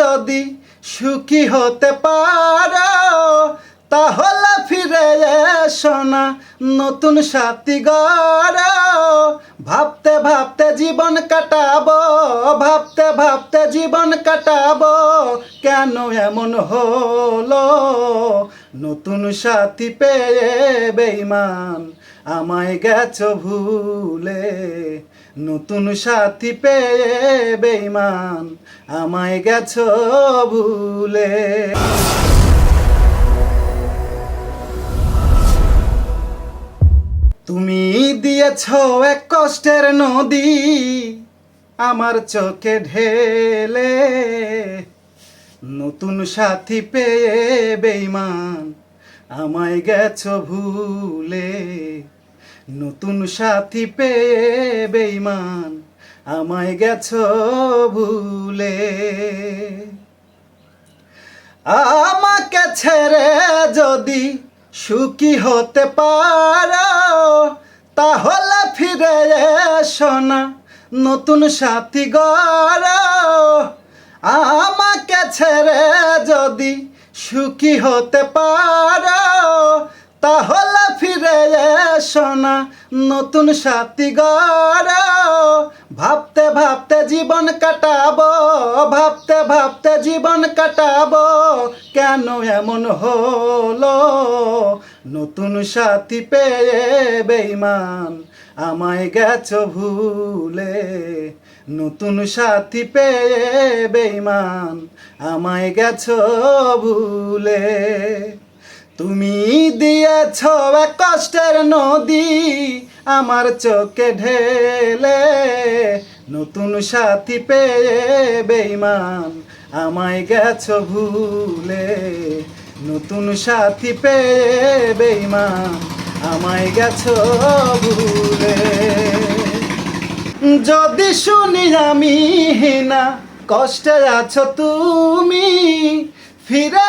যদি সুখী হতে পারো, তাহলে ফিরে এসো না নতুন সাথী ভাবতে ভাবতে জীবন কাটাবো, ভাবতে ভাবতে জীবন কাটাবো, কেন এমন হলো? নতুন সাথী পেয়ে বেইমান আমায় গেছ ভুলে। নতুন সাথী পেয়ে বেইমান আমায় গেছো ভুলে। তুমি দিয়েছ এক কষ্টের নদী, আমার চোখে ঢেলে। নতুন সাথী পেয়ে বেইমান আমায় গেছ ভুলে। নতুন সাথী পেয়ে বেইমান আমায় গেছ ভুলে। আমাকে ছেড়ে যদি সুখী হতে পারো, তাহলে ফিরে এসো না, নতুন সাথী গড়। আমাকে ছেড়ে যদি সুখী হতে পারো, তাহলে এসো না নতুন সাথী গড়। ভাবতে ভাবতে জীবন কাটাবো, ভাবতে ভাবতে জীবন কাটাবো। কেন এমন হলো? নতুন সাথী পেয়ে বেইমান আমায় গেছো ভুলে। নতুন সাথী পেয়ে বেইমান আমায় গেছো ভুলে। তুমি দিয়েছ এক কষ্টের নদী আমার চোখে ঢেলে। নতুন সাথী পেয়ে বেইমান আমায় গেছ ভুলে। নতুন সাথী পেয়ে বেইমান আমায় গেছ ভুলে। যদি শুনি আমি না কষ্টে আছো তুমি, ফিরে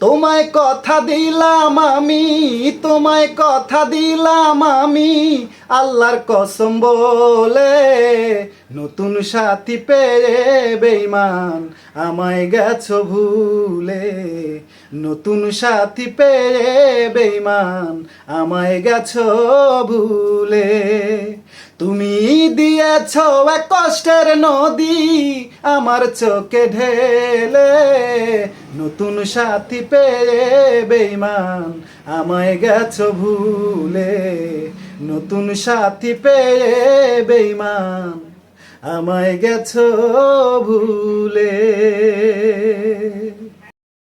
তোমায় কথা দিলাম আমি, তোমায় কথা দিলাম আমি, আল্লাহর কসম বলে নতুন সাথী পেয়ে বেইমান আমায় গেছো ভুলে। নতুন সাথী পেয়ে বেইমান আমায় গেছো ভুলে। তুমি দিয়েছ এক কষ্টের নদী, আমার চোখে ঢেলে। নতুন সাথী পেয়ে বেইমান আমায় গেছো ভুলে। নতুন সাথী পেয়ে বেইমান আমায় গেছো ভুলে।